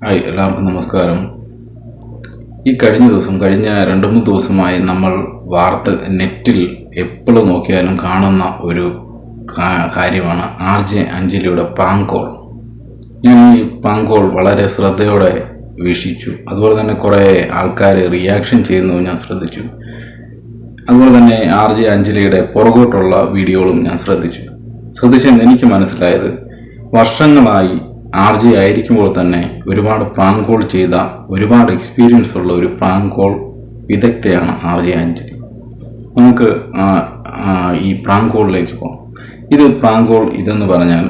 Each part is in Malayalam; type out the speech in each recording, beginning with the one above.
ഹായ് എല്ലാവർക്കും നമസ്കാരം. ഈ കഴിഞ്ഞ ദിവസം കഴിഞ്ഞ രണ്ട് മൂന്ന് ദിവസമായി നമ്മൾ വാർത്ത നെറ്റിൽ എപ്പോഴും നോക്കിയാലും കാണുന്ന ഒരു കാര്യമാണ് ആർ ജെ അഞ്ജലിയുടെ പാങ്കോൾ ഞാൻ ഈ പാങ്കോൾ വളരെ ശ്രദ്ധയോടെ വീക്ഷിച്ചു. അതുപോലെ തന്നെ കുറേ ആൾക്കാർ റിയാക്ഷൻ ചെയ്യുന്നു ഞാൻ ശ്രദ്ധിച്ചു. അതുപോലെ തന്നെ ആർ ജെ അഞ്ജലിയുടെ പുറകോട്ടുള്ള വീഡിയോകളും ഞാൻ ശ്രദ്ധിച്ചു. ശ്രദ്ധിച്ചെന്ന് എനിക്ക് മനസ്സിലായത് വർഷങ്ങളായി ആർ ജെ ആയിരിക്കുമ്പോൾ തന്നെ ഒരുപാട് പ്രാങ്ക് കോൾ ചെയ്ത ഒരുപാട് എക്സ്പീരിയൻസ് ഉള്ള ഒരു പ്രാങ്ക് കോൾ വിദഗ്ധയാണ് ആർ ജെ ആഞ്ചലി നമുക്ക് ഈ പ്രാങ്ക് കോളിലേക്ക് പോകാം. ഇത് പ്രാങ്ക് കോൾ ഇതെന്ന് പറഞ്ഞാൽ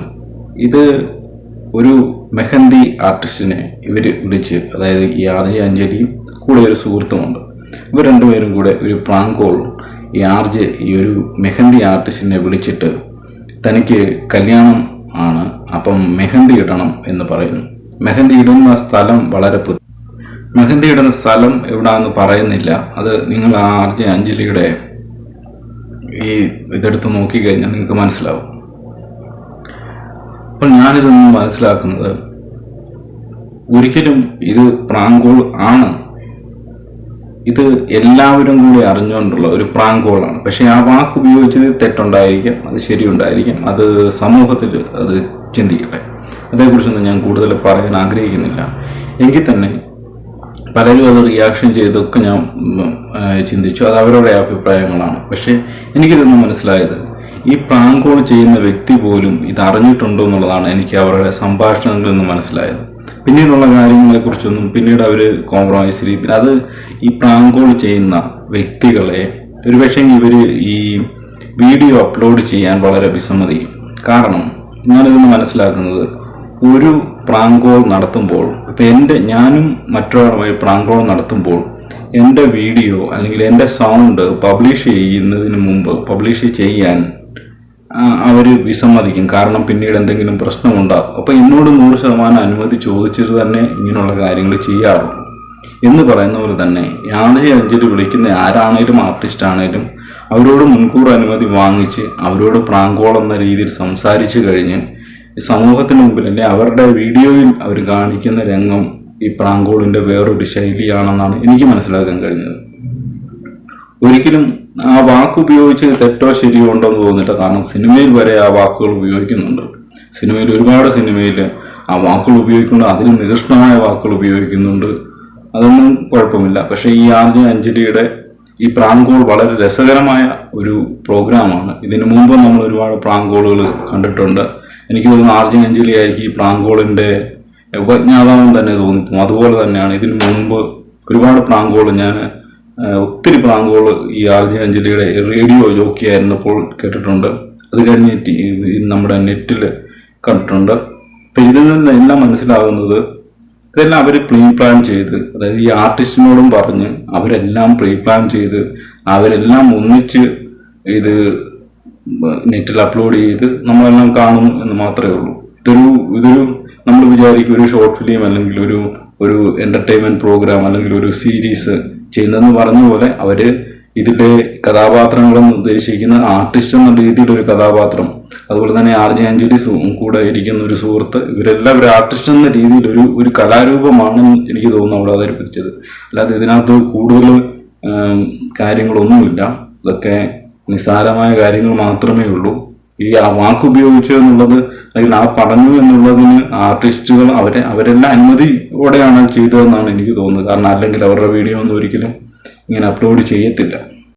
ഇത് ഒരു മെഹന്തി ആർട്ടിസ്റ്റിനെ ഇവർ വിളിച്ച് അതായത് ഈ ആർ ജെ അഞ്ജലിയും കൂടെ ഒരു സുഹൃത്തുമുണ്ട്. ഇവർ രണ്ടുപേരും കൂടെ ഒരു പ്രാങ്ക് കോൾ ഈ ആർ ജെ ഈ ഒരു മെഹന്തി ആർട്ടിസ്റ്റിനെ വിളിച്ചിട്ട് തനിക്ക് കല്യാണം ആണ് അപ്പം മെഹന്തി ഇടണം എന്ന് പറയുന്നു. മെഹന്തി ഇടുന്ന സ്ഥലം വളരെ മെഹന്തി ഇടുന്ന സ്ഥലം എവിടാന്ന് പറയുന്നില്ല. അത് നിങ്ങൾ ആ ആർജി അഞ്ജലിയുടെ ഈ ഇതെടുത്ത് നോക്കിക്കഴിഞ്ഞാൽ നിങ്ങൾക്ക് മനസ്സിലാവും. അപ്പോൾ ഞാനിതൊന്നും മനസ്സിലാക്കുന്നത് ഒരിക്കലും ഇത് പ്രാങ്കോൾ ആണ്. ഇത് എല്ലാവരും കൂടി അറിഞ്ഞുകൊണ്ടുള്ള ഒരു പ്രാങ്ക് പ്രാങ്കോളാണ് പക്ഷെ ആ വാക്ക് ഉപയോഗിച്ചത് തെറ്റുണ്ടായിരിക്കാം അത് ശരിയുണ്ടായിരിക്കാം അത് സമൂഹത്തിൽ അത് ചിന്തിക്കട്ടെ. അതേക്കുറിച്ചൊന്നും ഞാൻ കൂടുതൽ പറയാൻ ആഗ്രഹിക്കുന്നില്ല. എങ്കിൽ തന്നെ പലരും അത് റിയാക്ഷൻ ചെയ്തൊക്കെ ഞാൻ ചിന്തിച്ചു. അത് അവരുടെ അഭിപ്രായങ്ങളാണ്. പക്ഷേ എനിക്കിതൊന്നും മനസ്സിലായത് ഈ പ്രാങ്കോൾ ചെയ്യുന്ന വ്യക്തി പോലും ഇത് അറിഞ്ഞിട്ടുണ്ടോ എന്നുള്ളതാണ് എനിക്ക് അവരുടെ സംഭാഷണങ്ങളിൽ നിന്ന് മനസ്സിലായത്. പിന്നീടുള്ള കാര്യങ്ങളെക്കുറിച്ചൊന്നും പിന്നീട് അവർ കോംപ്രമൈസ് രീതിയിൽ അത് ഈ പ്രാങ്കോൾ ചെയ്യുന്ന വ്യക്തികളെ ഒരുപക്ഷെ ഇവർ ഈ വീഡിയോ അപ്ലോഡ് ചെയ്യാൻ വളരെ വിസമ്മതിക്കും. കാരണം ഞാനിതൊന്ന് മനസ്സിലാക്കുന്നത് ഒരു പ്രാങ്കോൾ നടത്തുമ്പോൾ ഇപ്പം എന്റെ ഞാനും മറ്റൊരാളുമായി പ്രാങ്കോൾ നടത്തുമ്പോൾ എന്റെ വീഡിയോ അല്ലെങ്കിൽ എന്റെ സൗണ്ട് പബ്ലിഷ് ചെയ്യുന്നതിന് മുമ്പ് പബ്ലിഷ് ചെയ്യാൻ അവർ വിസമ്മതിക്കും. കാരണം പിന്നീട് എന്തെങ്കിലും പ്രശ്നമുണ്ടാകും. അപ്പോൾ എന്നോട് നൂറ് ശതമാനം അനുമതി ചോദിച്ചിട്ട് തന്നെ ഇങ്ങനെയുള്ള കാര്യങ്ങൾ ചെയ്യാറുള്ളൂ. എന്ന് പറയുന്ന പോലെ തന്നെ യാതൊരു അഞ്ചലി വിളിക്കുന്ന ആരാണേലും ആർട്ടിസ്റ്റ് ആണേലും അവരോട് മുൻകൂർ അനുമതി വാങ്ങിച്ച് അവരോട് പ്രാങ്കോൾ എന്ന രീതിയിൽ സംസാരിച്ചു കഴിഞ്ഞ് സമൂഹത്തിന് മുമ്പിൽ അല്ലെ അവരുടെ വീഡിയോയിൽ അവർ കാണിക്കുന്ന രംഗം ഈ പ്രാങ്കോളിന്റെ വേറൊരു ശൈലിയാണെന്നാണ് എനിക്ക് മനസ്സിലാക്കാൻ കഴിഞ്ഞത്. ഒരിക്കലും ആ വാക്ക് ഉപയോഗിച്ച് തെറ്റോ ശരിയോ ഉണ്ടോ എന്ന് തോന്നില്ല. കാരണം സിനിമയിൽ വരെ ആ വാക്കുകൾ ഉപയോഗിക്കുന്നുണ്ട്. സിനിമയിൽ ഒരുപാട് സിനിമയിൽ ആ വാക്കുകൾ ഉപയോഗിക്കുന്നുണ്ട്. അതിന് നികൃഷ്ടമായ വാക്കുകൾ ഉപയോഗിക്കുന്നുണ്ട്. അതൊന്നും കുഴപ്പമില്ല. പക്ഷേ ഈ ആദ്യ അഞ്ജലിയുടെ ഈ പ്രാങ്കോൾ വളരെ രസകരമായ ഒരു പ്രോഗ്രാമാണ്. ഇതിനു മുമ്പ് നമ്മൾ ഒരുപാട് പ്രാങ്കോളുകൾ കണ്ടിട്ടുണ്ട്. എനിക്ക് തോന്നുന്നു ആർജി അഞ്ജലി ആയിരിക്കും ഈ പ്രാങ്കോളിന്റെ ഉപജ്ഞാതാവും തന്നെ തോന്നിപ്പോകും. അതുപോലെ തന്നെയാണ് ഇതിനു മുമ്പ് ഒരുപാട് പ്രാങ്കോൾ ഞാൻ ഒത്തിരി പ്രാങ്കുകൾ ഈ ആർ ജെ അഞ്ജലിയുടെ റേഡിയോ ജോക്കി ആയിരുന്നപ്പോൾ കേട്ടിട്ടുണ്ട്. അത് കഴിഞ്ഞ് നമ്മുടെ നെറ്റിൽ കണ്ടിട്ടുണ്ട്. അപ്പം ഇതിൽ നിന്ന് എല്ലാം മനസ്സിലാകുന്നത് ഇതെല്ലാം അവർ പ്രീ പ്ലാൻ ചെയ്ത് അതായത് ഈ ആർട്ടിസ്റ്റിനോടും പറഞ്ഞ് അവരെല്ലാം പ്രീ പ്ലാൻ ചെയ്ത് അവരെല്ലാം ഒന്നിച്ച് ഇത് നെറ്റിൽ അപ്ലോഡ് ചെയ്ത് നമ്മളെല്ലാം കാണുന്നു എന്ന് മാത്രമേ ഉള്ളൂ. ഇതൊരു ഇതൊരു നമ്മൾ വിചാരിക്കും ഒരു ഷോർട്ട് ഫിലിം അല്ലെങ്കിൽ ഒരു ഒരു എന്റർടൈൻമെന്റ് പ്രോഗ്രാം അല്ലെങ്കിൽ ഒരു സീരീസ് ചെയ്യുന്നതെന്ന് പറഞ്ഞ പോലെ അവർ ഇതിലെ കഥാപാത്രങ്ങളെന്ന് ഉദ്ദേശിക്കുന്ന ആർട്ടിസ്റ്റ് എന്ന രീതിയിലൊരു കഥാപാത്രം. അതുപോലെ തന്നെ ആർ ജെ അഞ്ജലി കൂടെ ഇരിക്കുന്ന ഒരു സുഹൃത്ത്. ഇവരെല്ലാം ഒരു ആർട്ടിസ്റ്റ് എന്ന രീതിയിലൊരു ഒരു കലാരൂപമാണ് എനിക്ക് തോന്നുന്നു അവിടെ അവതരിപ്പിച്ചത്. അല്ലാതെ ഇതിനകത്ത് കൂടുതൽ കാര്യങ്ങളൊന്നുമില്ല. ഇതൊക്കെ നിസ്സാരമായ കാര്യങ്ങൾ മാത്രമേ ഉള്ളൂ. ഈ ആ വാക്ക് ഉപയോഗിച്ചു എന്നുള്ളത് അല്ലെങ്കിൽ ആ പറഞ്ഞു എന്നുള്ളതിന് ആർട്ടിസ്റ്റുകൾ അവരെ അവരെല്ലാം അനുമതിയോടെയാണ് ചെയ്തതെന്നാണ് എനിക്ക് തോന്നുന്നത്. കാരണം അല്ലെങ്കിൽ അവരുടെ വീഡിയോ ഒന്നും ഒരിക്കലും ഇങ്ങനെ അപ്ലോഡ് ചെയ്യത്തില്ല.